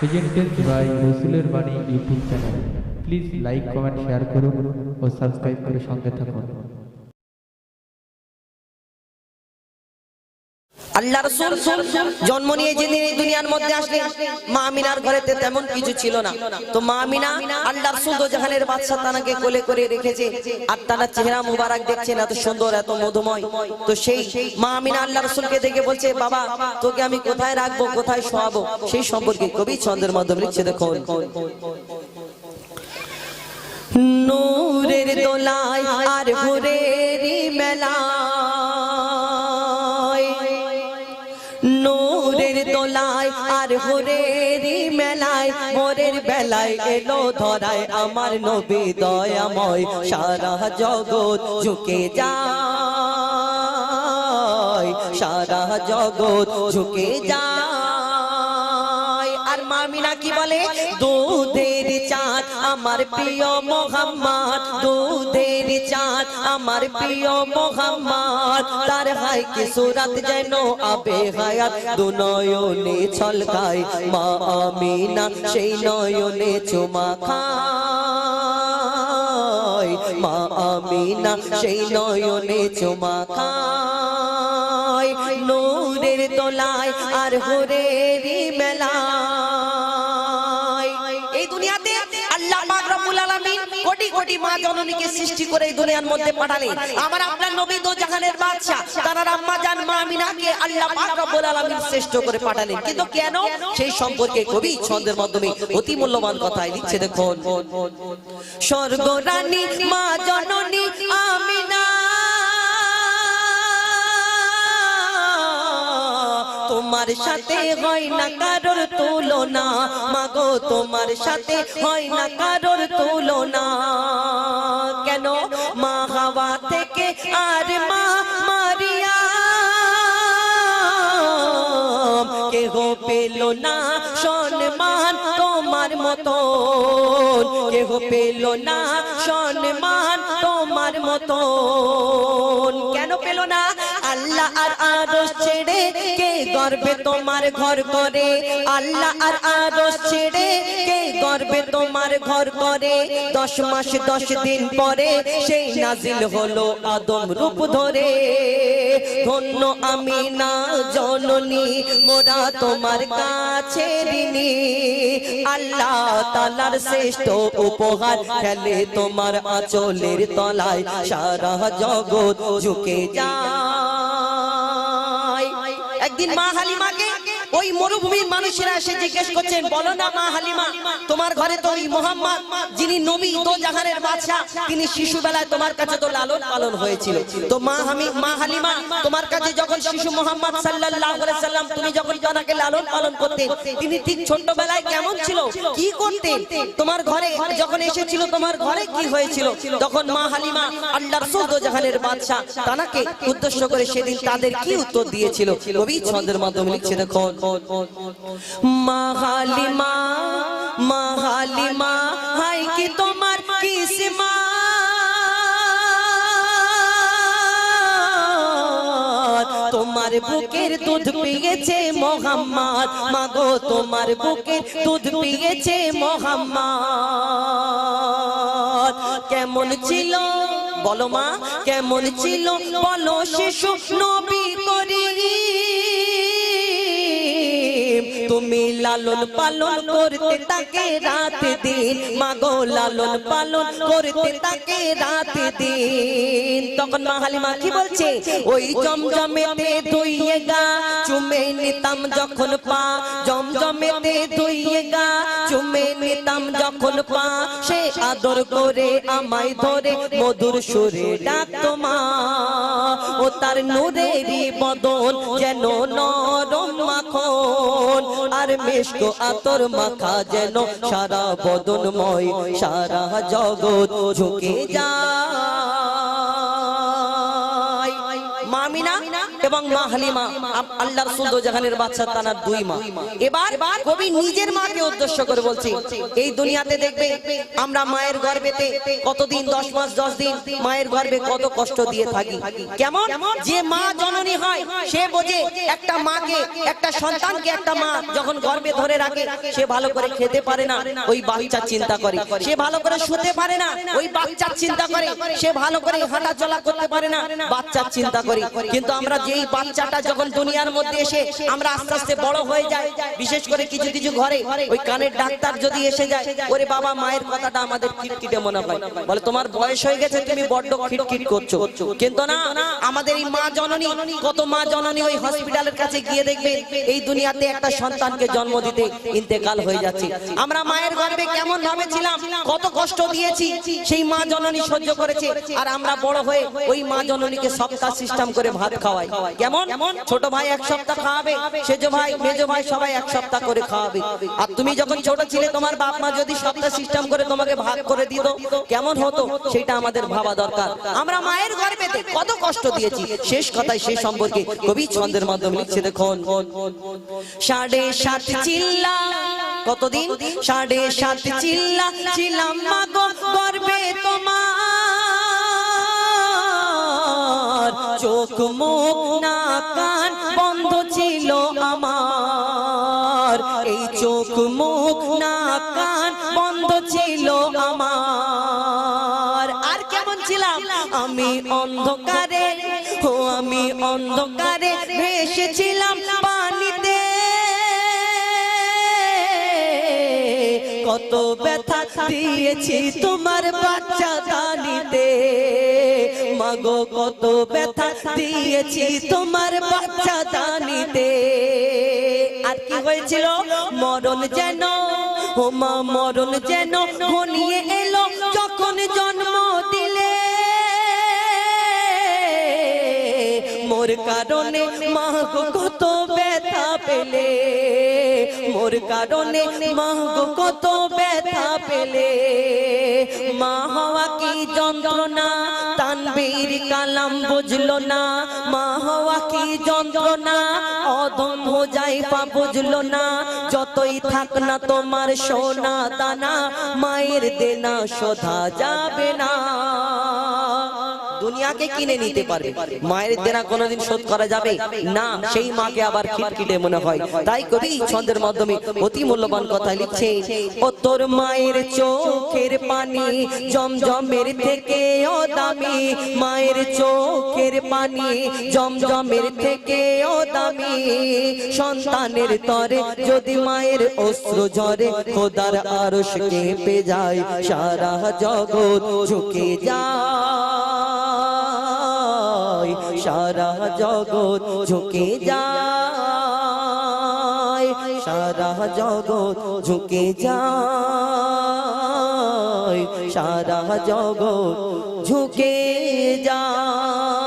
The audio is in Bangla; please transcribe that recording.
প্রেজেন্টেড বাই রসুলের বাণী YouTube channel please like comment share করুন ও সাবস্ক্রাইব করে সঙ্গে থাকুন। আল্লাহ রসুল জন্ম নিয়ে যেদিন এই দুনিয়ার মধ্যে আসলেন, মা আমিনার ঘরেতে তেমন কিছু ছিল না। তো মা আমিনা আল্লাহ রসুল জাহানের বাদশা তানাকে কোলে করে রেখেছে আর তানার চেহারা মুবারক দেখছেন, এত সুন্দর, এত মধুময়। তো সেই মা আমিনা আল্লাহ রসুলকে দেখে বলছে, বাবা, তোকে আমি কোথায় রাখব, কোথায় শোয়াবো? সেই সম্পর্কে কবি ছন্দের মাধ্যমে লিখছে, দেখুন। নূরের দোলায় আর হুরেরি মেলায় দোলায়, আর হুরেরি মেলায় মোরের বেলায় এলো ধরায় আমার নবী দয়াময়। সারা জগৎ ঝুঁকে যায়, সারা জগৎ ঝুঁকে যায়। আর মামিনা কি বলে? চাঁদ আমার প্রিয় মোহাম্মদ, দুধের চাঁদ আমার প্রিয় মোহাম্মদ। তার হাই কি সুরাত যেন আবে হায়াত, দু নয়নে ছলকায় মা আমিনা, সেই নয়নে চুমা খায়। মা আমিনা, সেই নয়নে চুমা খায়। নূরের দোলায় আর হুরেরি মেলায়। এই দুনিয়াতে আল্লাহ পাক রব্বুল আলামিন কোটি কোটি মা জননীকে সৃষ্টি করে এই দুনিয়ার মধ্যে পাঠালেন। আমার আপনার নবী দো জাহানের বাদশা তার আম্মা জান মা আমিনাকে আল্লাহ পাক রব্বুল আলামিন শ্রেষ্ঠ করে পাঠালেন। কিন্তু কেন? সেই সম্পর্কে কবি ছন্দের মাধ্যমে অতি মূল্যবান কথাই লিখছে, দেখুন। স্বর্গ রানী মা জননী আমিনা তোমার সাথে হয় না কারোর তুলনা। মাগো, তোমার সাথে হয় না কারোর তুলনা। কেন? মা হাওয়া থেকে আর মা মারিয়া। কেহ পেল না সম্মান তোমার মতো কেহ পেল না সম্মান তোমার মতো কেন পেল না? আল্লাহ আর আরশ ছেড়ে কে গর্বে তোমার ঘর করে? আল্লাহ আর আরশ ছেড়ে কে গর্বে তোমার ঘর করে? দশ মাস দশ দিন পরে সেই নাজিল হলো আদম রূপ ধরে। ধন্য আমি না জননী, মোরা তোমার কাছে ঋণী। আল্লাহ তালার শ্রেষ্ঠ উপহার খেলে তোমার আঁচলের তলায়। সারা জগৎ ঝুঁকে যায় একদিন মা হালিমাকে ওই মরুভূমির মানুষেরা এসে জিজ্ঞেস করছেন, বলো না মা হালিমা, তোমার ঘরে তো ওই মোহাম্মদ, যিনি নবী তো জাহানের বাদশা তিনি শিশুবেলায় তোমার কাছে তো লালন পালন হয়েছিল। তো মা হামি, মা হালিমা, তোমার কাছে যখন শিশু মোহাম্মদ সাল্লাল্লাহু আলাইহি সাল্লাম, তুমি যখন তাকে লালন পালন করতে তিনি ঠিক ছোটবেলায় কেমন ছিল? কি করতেন? তোমার ঘরে যখন এসেছিল, তোমার ঘরে কি হয়েছিল? তখন মা হালিমা আল্লাহর সৌদ জাহানের বাদশা তানাকে উদ্দেশ্য করে সেদিন তাদের কি উত্তর দিয়েছিল? কবি ছন্দের মাধ্যমে লিখছে, দেখুন মা হালিমা মা হালিমা হাই কি তোমার কিসমা? তোমার বুকের দুধ পিয়েছে মোহাম্মদ, মাগো তোমার বুকের দুধ পিয়েছে মোহাম্মদ। কেমন ছিল, বলো মা, কেমন ছিল? বলো শিশু নবী তুমি লালন পালন করতে তাকে রাত দিন। মাগো লালন পালন করতে তাকে রাত দিন। তখন হালিমা কি বলছে? ওই জমজমেতে ধুইয়ে চুমে নিতাম যখন পা। জমজমেতে ধুইয়ে চুমে নিতাম যখন পা। সে আদর করে আমায় ধরে, মধুর সুরে ডাকতো মা। ও তার নূরেরই বদন যেন নরম মাখন, আর মেশক আতর মাখা যেন সারা বদনময়, সারা জগৎ ঝুঁকে যায়। মামিনা এবং মা হালিমা। আল্লাহ রসুল জাহানের বাচ্চা তানার দুই মা। এবার কবি নিজের মাকে উদ্দেশ্য করে বলছে, এই দুনিয়াতে দেখবে আমরা মায়ের গর্ভেতে কতদিন, দশ মাস, দশ দিন মায়ের গর্ভে কত কষ্ট দিয়ে থাকি। কেমন? যে মা জননী হয়, সে বোঝে একটা মাকে, একটা সন্তানকে একটা মা যখন গর্ভে ধরে রাখে, সে ভালো করে খেতে পারে না, ওই বাচ্চার চিন্তা করে। সে ভালো করে শুতে পারে না, ওই বাচ্চার চিন্তা করে। সে ভালো করে হাঁটা চলা করতে পারে না বাচ্চার চিন্তা করি। কিন্তু আমরা যেই বাচ্চাটা যখন দুনিয়ার মধ্যে এসে আমরা আস্তে আস্তে বড় হয়ে যাই বিশেষ করে কিছু কিছু ঘরে ওই কানের ডাক্তার যদি এসে যায় ওরে বাবা মায়ের কথাটা আমাদের খিটখিটে মনে হয়। বলে তোমার বয়স হয়ে গেছে তুমি বড্ড খিটখিট করছ। কিন্তু না আমাদের এই মা জননী কত মা জননী ওই হসপিটালের কাছে গিয়ে দেখবে এই দুনিয়াতে একটা সন্তানকে জন্ম দিতে ইন্তেকাল হয়ে যাচ্ছে। আমরা মায়ের গর্ভে কেমন ভাবে ছিলাম কত কষ্ট দিয়েছি সেই মা জননী সহ্য করেছে আর আমরা বড় হয়ে ওই মা জননীকে সপ্তাহ সিস্টেম করে ভাত খাওয়াই। কেমন? ছোট ভাই এক সপ্তাহ খাওয়াবে, সেজো ভাই, মেজো ভাই সবাই এক সপ্তাহ করে খাওয়াবে। আর তুমি যখন ছোট ছিলে, তোমার বাপ মা যদি সপ্তাহ সিস্টেম করে তোমাকে ভাগ করে দিত, কেমন হতো? সেটা আমাদের ভাবা দরকার। আমরা মায়ের গর্ভেতে কত কষ্ট দিয়েছি। শেষ কথায় সে সম্পর্কে কবি ছন্দের মাধ্যমে লিখছে, দেখুন। সাড়ে সাত চিল্লা, কতদিন? সাড়ে সাত চিল্লা, ছিলাম মাগো গর্বে তোমার। চোখ মুখ না কান বন্ধ ছিল আমার। এই চোখ মুখ না কান বন্ধ ছিল আমার। আর কেমন ছিলাম? আমি অন্ধকারে ও আমি অন্ধকারে ভেসেছিলাম পানিতে। কত ব্যথা দিয়েছি তোমার বাচ্চা দানিতে মাগো, কত ব্যথা দিয়েছি তোমার বাচ্চা দানিতে। আর কি হয়েছিল? মরণ যেন, ও মা, মরণ যেন ঘনিয়ে এলো, যখন জন্ম দিলে। মোর কারণে মাগো কত ব্যথা পেলে। মোর কারণে মা কত ব্যথা পেলে। মা হওয়া কি যন্ত্রণা? তানবীর কালাম বুঝলো না। মা হওয়া কি যন্ত্রণা? যাই পা বুঝলো না। যতই থাক না তোমার সোনা দানা, মায়ের দেনা শোধা যাবে না। দুনিয়াকে কিনে নিতে পারবে। মায়ের দেনা কোনোদিন শোধ করা যাবে? না সেই মাকে আবার খিটখিটে মনে হয়। তাই কবি ছন্দের মাধ্যমে অতি মূল্যবান কথা লিখছে ও তোর মায়ের চোখের পানি জমজমের থেকে ও দামি। মায়ের চোখের পানি জমজমের থেকে ও দামি। সন্তানের তরে যদি মায়ের অস্ত্র ঝরে খোদার আরশ কেঁপে যায় সারা জগৎ ঝুঁকে যায়। সারা জগৎ ঝুঁকে যায়। সারা জগৎ ঝুঁকে যায়। সারা জগৎ ঝুঁকে যায়।